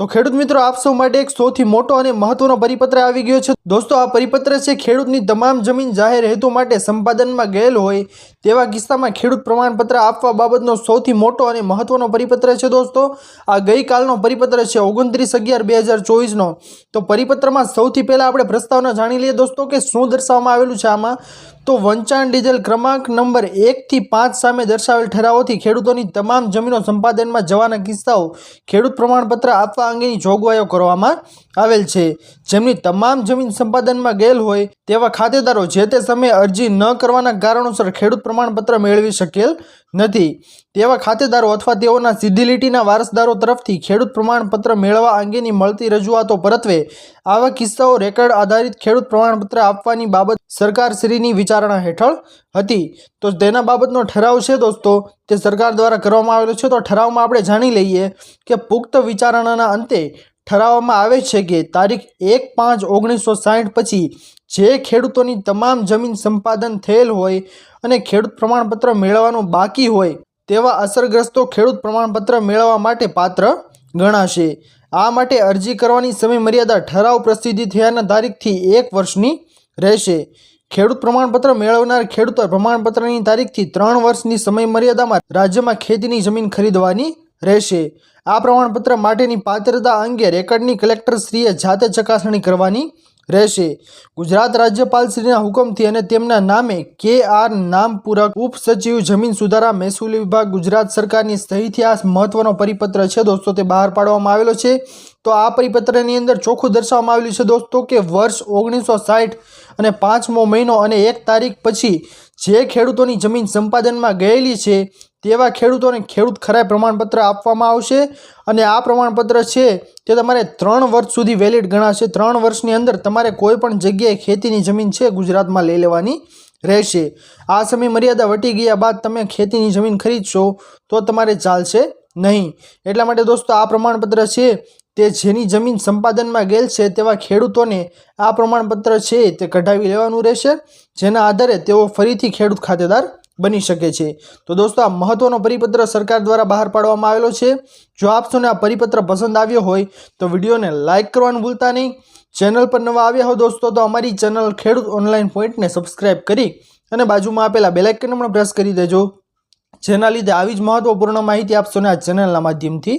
તો ખેડૂત મિત્રો, આપ સૌ માટે એક સૌથી મોટો અને મહત્વનો પરિપત્ર આવી ગયો છે. દોસ્તો, આ પરિપત્ર છે, ખેડૂતની તમામ જમીન જાહેર હેતુ માટે સંપાદનમાં ગયેલ હોય તેવા કિસ્સામાં ખેડૂત પ્રમાણપત્ર આપવા બાબતનો સૌથી મોટો અને મહત્વનો પરિપત્ર છે દોસ્તો. આ ગઈકાલનો પરિપત્ર છે ઓગણત્રીસ અગિયાર બે હજાર ચોવીસનો. તો પરિપત્રમાં સૌથી પહેલાં આપણે પ્રસ્તાવના જાણી લઈએ દોસ્તો કે શું દર્શાવવામાં આવેલું છે આમાં? તો વંચાણ ડીઝલ ક્રમાંક નંબર એકથી પાંચ સામે દર્શાવેલ ઠરાવોથી ખેડૂતોની તમામ જમીનો સંપાદનમાં જવાના કિસ્સાઓ ખેડૂત પ્રમાણપત્ર આપવા અંગેની જોગવાઈઓ કરવામાં આવેલ છે. જેમની તમામ જમીન સંપાદનમાં ગયેલ હોય તેવા ખાતેદારો જે તે સમયે અરજી ન કરવાના કારણોસર ખેડૂત પ્રમાણપત્ર મેળવી શકેલ નથી. તેવા ખાતેદારો અથવા તેઓના સીધી લીટીના વારસદારો તરફથી ખેડૂત પ્રમાણપત્ર મેળવવા અંગેની મળતી રજૂઆતો પરત્વે આવા કિસ્સાઓ રેકર્ડ આધારિત ખેડૂત પ્રમાણપત્ર આપવાની બાબત સરકારશ્રીની વિચારણા હેઠળ હતી. તો તેના બાબતનો ઠરાવ છે દોસ્તો? તે સરકાર દ્વારા કરવામાં આવેલો છે. તો ઠરાવમાં આપણે જાણી લઈએ કે પુખ્ત વિચારણાના અંતે ઠરાવવામાં આવે છે કે તારીખ એક પાંચ ઓગણીસો સાઠ પછી જે ખેડૂતોની તમામ જમીન સંપાદન થયેલ હોય અને ખેડૂત પ્રમાણપત્ર મેળવવાનું બાકી હોય તેવા અસરગ્રસ્તો ખેડૂત પ્રમાણપત્ર મેળવવા માટે પાત્ર ગણાશે. આ માટે અરજી કરવાની સમય મર્યાદા ઠરાવ પ્રસિદ્ધિ થયાના તારીખથી એક વર્ષની રહેશે. ખેડૂત પ્રમાણપત્ર મેળવનાર ખેડૂતો પ્રમાણપત્રની તારીખથી ત્રણ વર્ષની સમયમર્યાદામાં રાજ્યમાં ખેતીની જમીન ખરીદવાની રહેશે. આ પ્રમાણપત્ર માટેની પાત્રતા અંગે રેકર્ડની કલેક્ટરશ્રીએ જાતે ચકાસણી કરવાની રહેશે. ગુજરાત રાજ્યપાલશ્રીના હુકમથી અને તેમના નામે કે આર નામપૂરક ઉપસચિવ જમીન સુધારા મહેસૂલી વિભાગ ગુજરાત સરકારની સહિતિહાસ આ મહત્વનો પરિપત્ર છે દોસ્તો, તે બહાર પાડવામાં આવેલો છે. તો આ પરિપત્રની અંદર ચોખ્ખું દર્શાવવામાં આવેલું છે દોસ્તો કે વર્ષ ઓગણીસો સાઠ અને પાંચમો મહિનો અને એક તારીખ પછી જે ખેડૂતોની જમીન સંપાદનમાં ગયેલી છે તેવા ખેડૂતોને ખેડૂત ખરાઈ પ્રમાણપત્ર આપવામાં આવશે. અને આ પ્રમાણપત્ર છે તે તમારે ત્રણ વર્ષ સુધી વેલિડ ગણાશે. ત્રણ વર્ષની અંદર તમારે કોઈ પણ જગ્યાએ ખેતીની જમીન છે ગુજરાતમાં લઈ લેવાની રહેશે. આ સમય મર્યાદા વટી ગયા બાદ તમે ખેતીની જમીન ખરીદશો તો તમારે ચાલશે નહીં. એટલા માટે દોસ્તો આ પ્રમાણપત્ર છે તે જેની જમીન સંપાદનમાં ગયેલ છે તેવા ખેડૂતોને આ પ્રમાણપત્ર છે તે કઢાવી લેવાનું રહેશે, જેના આધારે તેઓ ફરીથી ખેડૂત ખાતેદાર બની શકે છે. તો દોસ્તો, આ મહત્વનો પરિપત્ર સરકાર દ્વારા બહાર પાડવામાં આવેલો છે. જો આપ સૌને આ પરિપત્ર પસંદ આવ્યો હોય, તો વિડીયોને લાઇક કરવાનું ભૂલતા નહીં. ચેનલ પર નવા આવ્યા હો દોસ્તો, તો અમારી ચેનલ ખેડૂત ઓનલાઈન પોઈન્ટને સબસ્ક્રાઇબ કરી અને બાજુમાં આપેલા બેલાઇકનને પણ પ્રેસ કરી દેજો. જેના લીધે આવી જ મહત્વપૂર્ણ માહિતી આપ સૌને આ ચેનલના માધ્યમથી